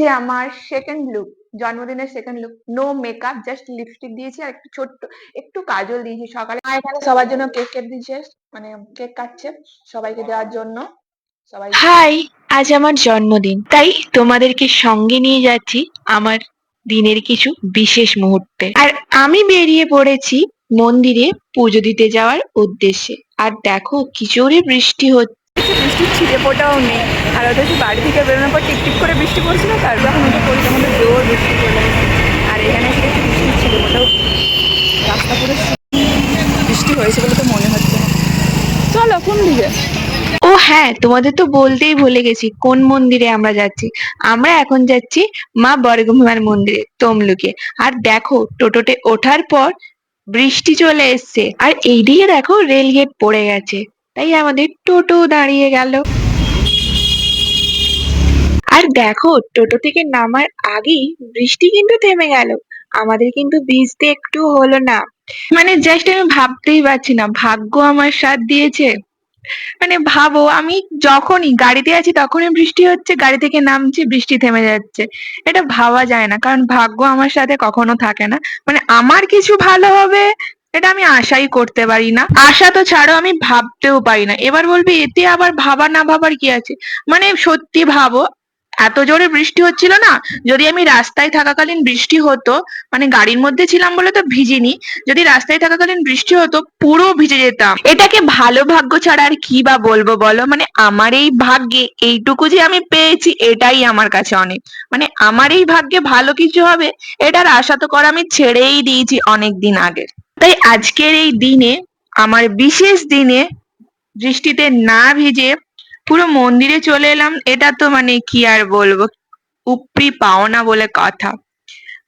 হচ্ছে আমার second look জন্মদিনের second look no makeup just lipstick দিয়েছি আর একটু ছোট্ট, একটু কাজল দিয়েছি সকালে। এখানে সবার জন্য কেক কেটে দিয়েছে মানে কেক কাটছে সবাইকে দেওয়ার জন্য। সবাই হাই আজ আমার জন্মদিন, তাই তোমাদেরকে সঙ্গে নিয়ে যাচ্ছি আমার দিনের কিছু বিশেষ মুহূর্তে। আর আমি বেরিয়ে পড়েছি মন্দিরে পুজো দিতে যাওয়ার উদ্দেশ্যে। আর দেখো কি জোরে বৃষ্টি হচ্ছে। বৃষ্টির ছিটে ফোটাও নেই। আর অথচ বাড়ি থেকে বেরোনোর পর টিকটিক করে বৃষ্টি পড়ছিল তার যখন ওটা পড়ি তখন জোর বৃষ্টি পড়ে আর এখানে এসে একটু বৃষ্টির ছিটে ফোটাও রাস্তা পুরো বৃষ্টি হয়েছে বলে তো মনে হচ্ছে চলো, কোন দিকে? ও হ্যাঁ তোমাদের তো বলতেই ভুলে গেছি, কোন মন্দিরে আমরা যাচ্ছি? আমরা এখন যাচ্ছি মা বরগুমার মন্দিরে, তমলুকে। আর দেখো, টোটোতে ওঠার পর বৃষ্টি চলে এসছে, আর এইদিকে দেখো রেল গেট পড়ে গেছে। তাই আমাদের টোটো দাঁড়িয়ে গেল। আর দেখো, টোটো থেকে নামার আগেই বৃষ্টি কিন্তু থেমে গেল। আমাদের কিন্তু ভিজতে একটু হলো না। মানে জাস্ট আমি ভাবতেই পারছি না, ভাগ্য আমার সাথ দিয়েছে। মানে ভাবো, আমি যখনই গাড়িতে আছি তখনই বৃষ্টি হচ্ছে, গাড়ি থেকে নামছি, বৃষ্টি থেমে যাচ্ছে। এটা ভাবা যায় না, কারণ ভাগ্য আমার সাথে কখনো থাকে না। মানে আমার কিছু ভালো হবে এটা আমি আশাই করতে পারি না। আশা তো ছাড়ো আমি ভাবতেও পারি না। এবার বলবি, এতে আবার ভাবা না ভাবার কি আছে? মানে সত্যি ভাবো, এত জোরে বৃষ্টি হচ্ছিল না? যদি আমি রাস্তায় থাকাকালীন বৃষ্টি হতো মানে গাড়ির মধ্যে ছিলাম বলে তো ভিজিনি, যদি রাস্তায় থাকাকালীন বৃষ্টি হতো, পুরো ভিজে যেতাম। এটাকে ভালো ভাগ্য ছাড়া আর কি বা বলব বলো? মানে আমার এই ভাগ্যে এইটুকু যে আমি পেয়েছি, এটাই আমার কাছে অনেক। মানে আমার এই ভাগ্যে ভালো কিছু হবে, এটার আশা তো করা আমি ছেড়েই দিয়েছি অনেক দিন আগে তাই আজকের এই দিনে, আমার বিশেষ দিনে বৃষ্টিতে না ভিজে পুরো মন্দিরে চলে এলাম, এটা তো মানে কি আর বলব? উপরি পাওনা বলে কথা।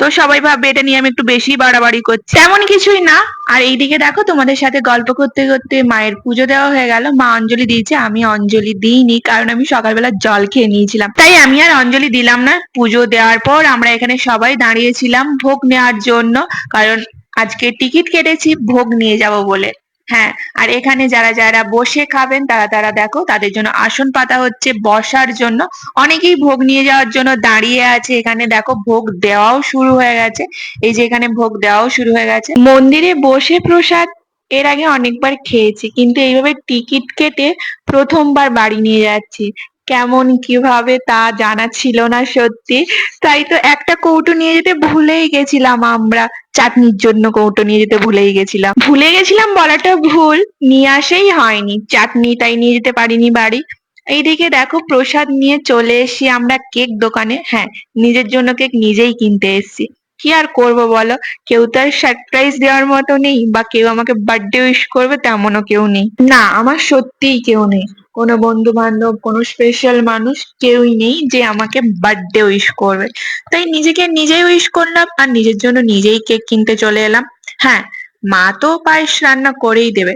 তো সবাই ভাববে এটা নিয়ে আমি একটু বেশি বাড়াবাড়ি করছি। তেমন কিছুই না। আর এইদিকে দেখো, তোমাদের সাথে গল্প করতে করতে মায়ের পুজো দেওয়া হয়ে গেল। মা অঞ্জলি দিয়েছে, আমি অঞ্জলি দিইনি, কারণ আমি সকালবেলা জল খেয়ে নিয়েছিলাম। তাই আমি আর অঞ্জলি দিলাম না। পুজো দেওয়ার পর আমরা এখানে সবাই দাঁড়িয়েছিলাম ভোগ নেওয়ার জন্য, কারণ আজকে টিকিট কেটেছি, ভোগ নিয়ে যাব বলে। হ্যাঁ আর এখানে যারা যারা বসে খাবেন, তারা তারা দেখো, তাদের জন্য আসন পাতা হচ্ছে বসার জন্য। অনেকেই ভোগ নিয়ে যাওয়ার জন্য দাঁড়িয়ে আছে। এখানে দেখো ভোগ দেওয়াও শুরু হয়ে গেছে। এই যে এখানে ভোগ দেওয়াও শুরু হয়ে গেছে। মন্দিরে বসে প্রসাদ এর আগে অনেকবার খেয়েছি, কিন্তু এইভাবে টিকিট কেটে প্রথমবার বাড়ি নিয়ে যাচ্ছি। কেমন, কীভাবে তা জানা ছিল না সত্যি। তাই তো একটা কৌটো নিয়ে যেতে ভুলেই গেছিলাম আমরা। চাটনির জন্য কৌটো নিয়ে যেতে ভুলেই গেছিলাম। ভুলে গেছিলাম বলাটা ভুল, নিয়ে আসেই হয়নি। চাটনি তাই নিয়ে যেতে পারিনি বাড়ি। এইদিকে দেখো প্রসাদ নিয়ে চলে এসেছি আমরা কেক দোকানে। হ্যাঁ নিজের জন্য কেক নিজেই কিনতে এসেছি। কি আর করব বলো? কেউ তো আর সারপ্রাইজ দেওয়ার মতো নেই, বা কেউ আমাকে বার্থডে উইশ করবে তেমনও কেউ নেই। না, আমার সত্যিই কেউ নেই। কোনো বন্ধু বান্ধব কোনো স্পেশাল মানুষ কেউই নেই যে আমাকে বার্থডে উইশ করবে। তাই নিজেকে নিজেই উইশ করলাম আর নিজের জন্য নিজেই কেক কিনতে চলে এলাম। হ্যাঁ মা তো পায়েস রান্না করেই দেবে।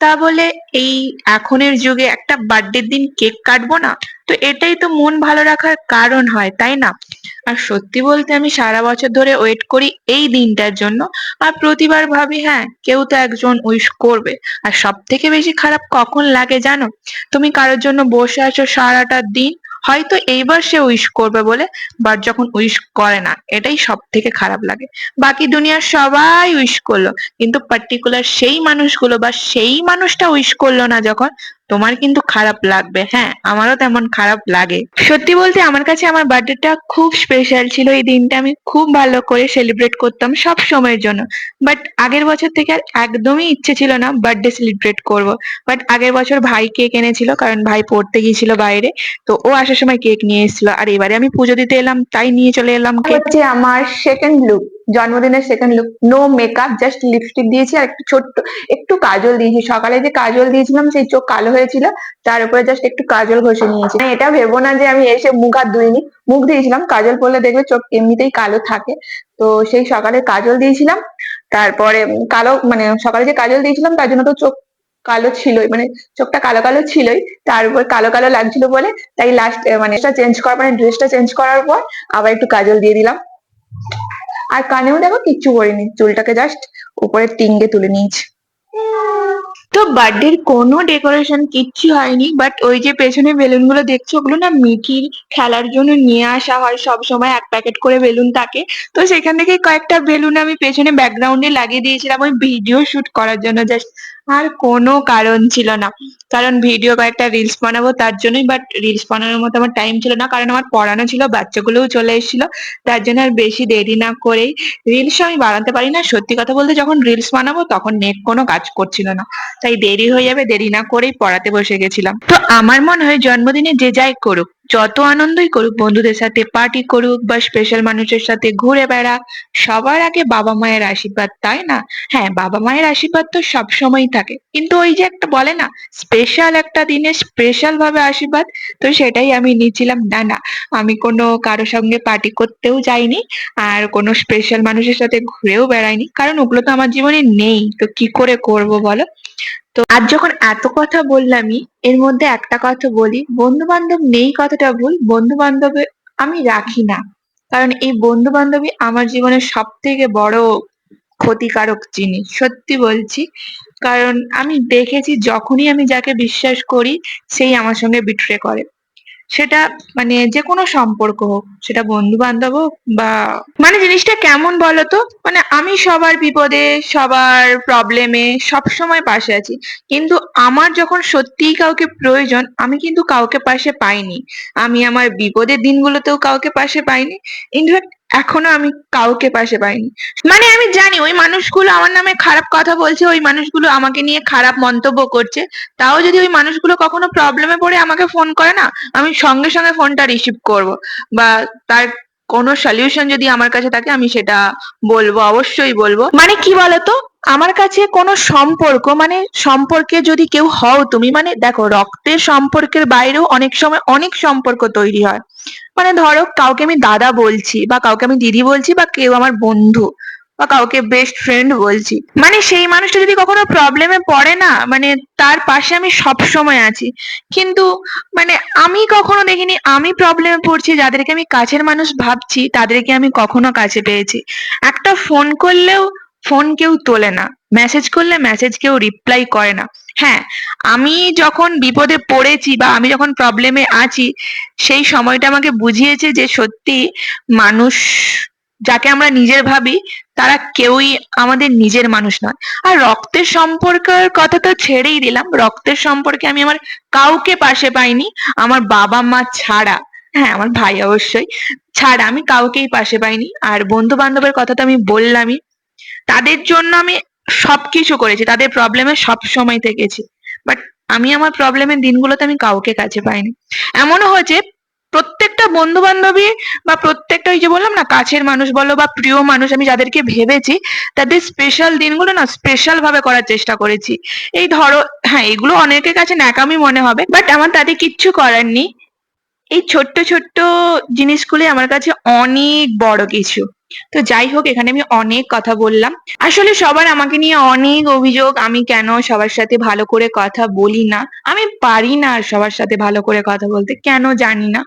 তা বলে এই এখনের যুগে একটা বার্থডের দিন কেক কাটবো না? তো এটাই তো মন ভালো রাখার কারণ হয়, তাই না? আর সত্যি বলতে আমি সারা বছর ধরে ওয়েট করি এই দিনটার জন্য। আর প্রতিবার ভাবি হ্যাঁ কেউ তো একজন উইশ করবে। আর সব থেকে বেশি খারাপ কখন লাগে জানো? তুমি কারোর জন্য বসে আছো সারাটা দিন, হয়তো এইবার সে উইশ করবে বলে বাট যখন উইশ করে না, এটাই সব থেকে খারাপ লাগে। বাকি দুনিয়ার সবাই উইশ করল, কিন্তু পার্টিকুলার সেই মানুষগুলো বা সেই মানুষটা উইশ করল না যখন তোমার কিন্তু খারাপ লাগবে হ্যাঁ আমারও তেমন খারাপ লাগে। সত্যি বলতে আমার কাছে আমার বার্থডেটা খুব স্পেশাল ছিল এই দিনটা আমি খুব ভালো করে সেলিব্রেট করতাম সব সময়ের জন্য। বাট আগের বছর থেকে আর একদমই ইচ্ছে ছিল না বার্থডে সেলিব্রেট করব। বাট আগের বছর ভাই কেক এনেছিল কারণ ভাই পড়তে গিয়েছিল বাইরে তো ও আসার সময় কেক নিয়ে এসেছিল। আর এবারে আমি পুজো দিতে এলাম তাই নিয়ে চলে এলাম কেক আমার সেকেন্ড লুক জন্মদিনের second look no makeup just lipstick দিয়েছি আর একটু ছোট্ট, একটু কাজল দিয়েছি। সকালে যে কাজল দিয়েছিলাম, সেই চোখ কালো হয়েছিল, তার উপরে জাস্ট একটু কাজল ঘষে নিয়েছি। এটা ভেবো না যে আমি এসে মুখ হাত ধুইনি, মুখ দিয়েছিলাম কাজল পরলে দেখবে চোখ এমনিতেই কালো থাকে। তো সেই সকালে কাজল দিয়েছিলাম, তারপরে কালো মানে সকালে যে কাজল দিয়েছিলাম, তার জন্য তো চোখ কালো ছিলই মানে চোখটা কালো কালো ছিলই, তার উপর কালো কালো লাগছিল বলে, তাই লাস্ট মানে চেঞ্জ করার মানে ড্রেসটা চেঞ্জ করার পর আবার একটু কাজল দিয়ে দিলাম। আর কানেও দেখো কিচ্ছু করিনি চুলটাকে জাস্ট উপরে টিঙ্গে তুলে নিয়েছি। তো বার্থডের কোনো ডেকোরেশন কিচ্ছু হয়নি বাট ওই যে পেছনে বেলুনগুলো দেখছ, ওগুলো না মিঠির খেলার জন্য নিয়ে আসা হয়। সব সময় এক প্যাকেট করে বেলুন থাকে। তো সেখান থেকে কয়েকটা বেলুন আমি পেছনে ব্যাকগ্রাউন্ডে লাগিয়ে দিয়েছিলাম ওই ভিডিও শুট করার জন্য। জাস্ট আর কোনো কারণ ছিল না। কারণ ভিডিও কয়েকটা রিলস বানাবো তার জন্যই বাট রিলস বানানোর মতো আমার টাইম ছিল না। কারণ আমার পড়ানো ছিল, বাচ্চাগুলোও চলে এসেছিল, তার জন্য আর বেশি দেরি না করেই রিলস আমি বানাতে পারি না। সত্যি কথা বলতে যখন রিলস বানাবো তখন নেট কোনো কাজ করছিল না। তাই দেরি হয়ে যাবে, দেরি না করেই পড়াতে বসে গেছিলাম। তো আমার মনে হয় জন্মদিনে যে যাই করুক যত আনন্দই করুক বন্ধুদের সাথে পার্টি করুক বা স্পেশাল মানুষের সাথে ঘুরে বেড়া, সবার আগে বাবা মায়ের আশীর্বাদ, তাই না? হ্যাঁ বাবা মায়ের আশীর্বাদ তো সব সবসময়ই থাকে। কিন্তু ওই যে একটা বলে না স্পেশাল একটা দিনে স্পেশাল ভাবে আশীর্বাদ, তো সেটাই আমি নিচ্ছিলাম। না না, আমি কোনো কারও সঙ্গে পার্টি করতেও যাইনি আর কোনো স্পেশাল মানুষের সাথে ঘুরেও বেড়াইনি। কারণ ওগুলো তো আমার জীবনে নেই, তো কি করে করব বলো? তো আজ যখন এত কথা বললামই, এর মধ্যে একটা কথা বলি বন্ধু বান্ধব নেই কথাটা ভুল বন্ধু বান্ধব আমি রাখি না। কারণ এই বন্ধু বান্ধবী আমার জীবনের সব থেকে বড় ক্ষতিকারক জিনিস, সত্যি বলছি। কারণ আমি দেখেছি যখনই আমি যাকে বিশ্বাস করি, সেই আমার সঙ্গে বিট্রে করে। সেটা মানে যে কোনো সম্পর্ক হোক, সেটা বন্ধু বান্ধব হোক বা মানে জিনিসটা কেমন বলতো? মানে আমি সবার বিপদে, সবার প্রবলেমে সবসময় পাশে আছি। কিন্তু আমার যখন সত্যিই কাউকে প্রয়োজন, আমি কিন্তু কাউকে পাশে পাইনি। আমি আমার বিপদের দিনগুলোতেও কাউকে পাশে পাইনি। ইনফ্যাক্ট এখনও আমি কাউকে পাশে পাইনি। মানে আমি জানি ওই মানুষগুলো আমার নামে খারাপ কথা বলছে, ওই মানুষগুলো আমাকে নিয়ে খারাপ মন্তব্য করছে। তাও যদি ওই মানুষগুলো কখনো প্রবলেমে পড়ে আমাকে ফোন করে না, আমি সঙ্গে সঙ্গে ফোনটা রিসিভ করব। বা তার কোনো সলিউশন যদি আমার কাছে থাকে, আমি সেটা বলব, অবশ্যই বলব। মানে কি বলতো? আমার কাছে কোনো সম্পর্ক মানে সম্পর্কে যদি কেউ হও তুমি মানে দেখো রক্তের সম্পর্কের বাইরেও অনেক সময় অনেক সম্পর্ক তৈরি হয়। মানে ধরো কাউকে আমি দাদা বলছি বা কাউকে আমি দিদি বলছি বা কেউ আমার বন্ধু বা কাউকে বেস্ট ফ্রেন্ড বলছি মানে সেই মানুষটা যদি কখনো প্রবলেমে পড়ে না মানে তার পাশে আমি সব সময় আছি। কিন্তু মানে আমি কখনো দেখিনি, আমি প্রবলেমে পড়ছি, যাদেরকে আমি কাছের মানুষ ভাবছি, তাদেরকে আমি কখনো কাছে পেয়েছি। একটা ফোন করলেও ফোন কেউ তোলে না। মেসেজ করলে মেসেজ কেউ রিপ্লাই করে না। হ্যাঁ আমি যখন বিপদে পড়েছি বা আমি যখন প্রবলেমে আছি, সেই সময়টা আমাকে বুঝিয়েছে যে সত্যি মানুষ, যাকে আমরা নিজের ভাবি, তারা কেউই আমাদের নিজের মানুষ নয়। আর রক্তের সম্পর্কের কথা তো ছেড়েই দিলাম। রক্তের সম্পর্কে আমি আমার কাউকে পাশে পাইনি, আমার বাবা মা ছাড়া। হ্যাঁ আমার ভাই অবশ্যই। ছাড়া আমি কাউকেই পাশে পাইনি। আর বন্ধু বান্ধবের কথা তো আমি বললামই। তাদের জন্য আমি সবকিছু করেছি, তাদের প্রবলেমে সব সময় থেকেছি। বাট আমি আমার প্রবলেমের দিনগুলোতে আমি কাউকে কাছে পাইনি। এমনও হয়েছে, প্রত্যেকটা বন্ধু বান্ধবী বা প্রত্যেকটা ওই যে বললাম না, কাছের মানুষ বলো বা প্রিয় মানুষ, আমি যাদেরকে ভেবেছি, তাদের স্পেশাল দিনগুলো না স্পেশাল ভাবে করার চেষ্টা করেছি। এই ধরো হ্যাঁ এগুলো অনেকের কাছে ন্যাকামি মনে হবে বাট আমার তাতে কিচ্ছু করার নেই। এই ছোট্ট ছোট্ট জিনিসগুলি আমার কাছে অনেক বড় কিছু। তো যাই হোক, এখানে আমি অনেক কথা বললাম। আসলে সবার আমাকে নিয়ে অনেক অভিযোগ, আমি কেন সবার সাথে ভালো করে কথা বলি না? আমি পারি না আর সবার সাথে ভালো করে কথা বলতে, কেন জানি না?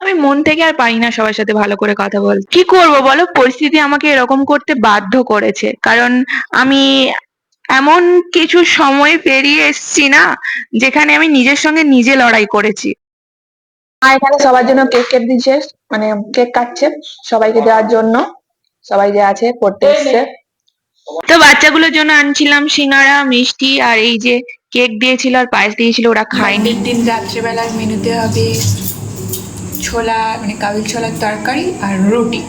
আমি মন থেকে আর পারি না সবার সাথে ভালো করে কথা বল, কি করব বলো? পরিস্থিতি আমাকে এরকম করতে বাধ্য করেছে। কারণ আমি এমন কিছু সময় পেরিয়ে এসেছি না, যেখানে আমি নিজের সঙ্গে নিজে লড়াই করেছি। মা এখানে সবার জন্য কেক কেটে দিচ্ছে মানে কেক কাটছে সবাইকে দেওয়ার জন্য। সবাই যে আছে পড়তে এসছে। তো বাচ্চাগুলোর জন্য আনছিলাম সিঙ্গারা মিষ্টি আর এই যে কেক দিয়েছিল আর পায়েস দিয়েছিল ওরা খায়নি। দিন রাত্রেবেলার মেনুতে হবে ছোলা মানে কাবিল ছোলার তরকারি আর রুটি।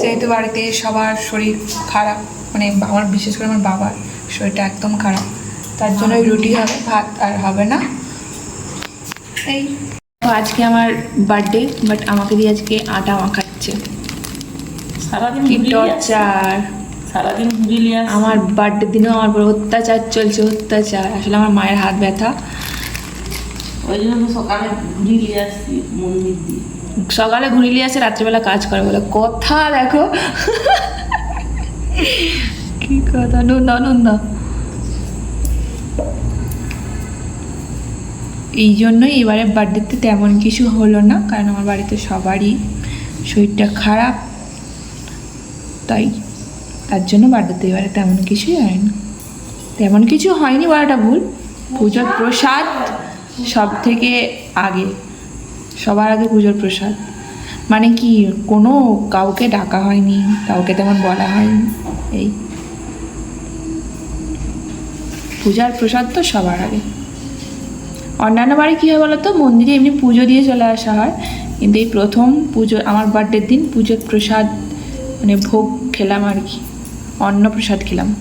যেহেতু বাড়িতে সবার শরীর খারাপ মানে আমার বিশেষ করে আমার বাবার শরীরটা একদম খারাপ তার জন্য রুটি হবে ভাত আর হবে না। এই। তো আজকে আমার বার্থডে বাট আমাকে দিয়ে আজকে আটা মাখাচ্ছে। সারাদিন। টর্চার সারাদিন আমার বার্থডে দিনেও আমার উপর অত্যাচার চলছে অত্যাচার। আসলে আমার মায়ের হাত ব্যথা। ওই জন্য সকালে ঘুরি নিয়ে আসছি মন্দির দিয়ে। সকালে ঘুরিয়ে আসে রাত্রিবেলা কাজ করে বলে কথা দেখো। কি কথা? নন্দা নন্দা এই জন্যই এবারে বার্থডেতে তেমন কিছু হলো না কারণ আমার বাড়িতে সবারই শরীরটা খারাপ। তাই। তার জন্য বার্থডেতে এবারে তেমন কিছুই হয়নি। তেমন কিছু হয়নি বলাটা ভুল। পুজোর প্রসাদ সব থেকে আগে, সবার আগে পুজোর প্রসাদ। মানে কি, কোনো কাউকে ডাকা হয়নি, কাউকে তেমন বলা হয়নি, এই। পূজার প্রসাদ তো সবার আগে। অন্যান্য বাড়ি কী হয় বলো তো মন্দিরে এমনি পুজো দিয়ে চলে আসা হয়। কিন্তু এই প্রথম পুজো, আমার বার্থডের দিন পুজোর প্রসাদ মানে ভোগ খেলাম আর কি। অন্নপ্রসাদ খেলাম।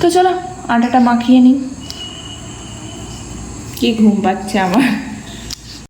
তো চলো, আটাটা মাখিয়ে নিই। কি ঘুম পাচ্ছে আমার।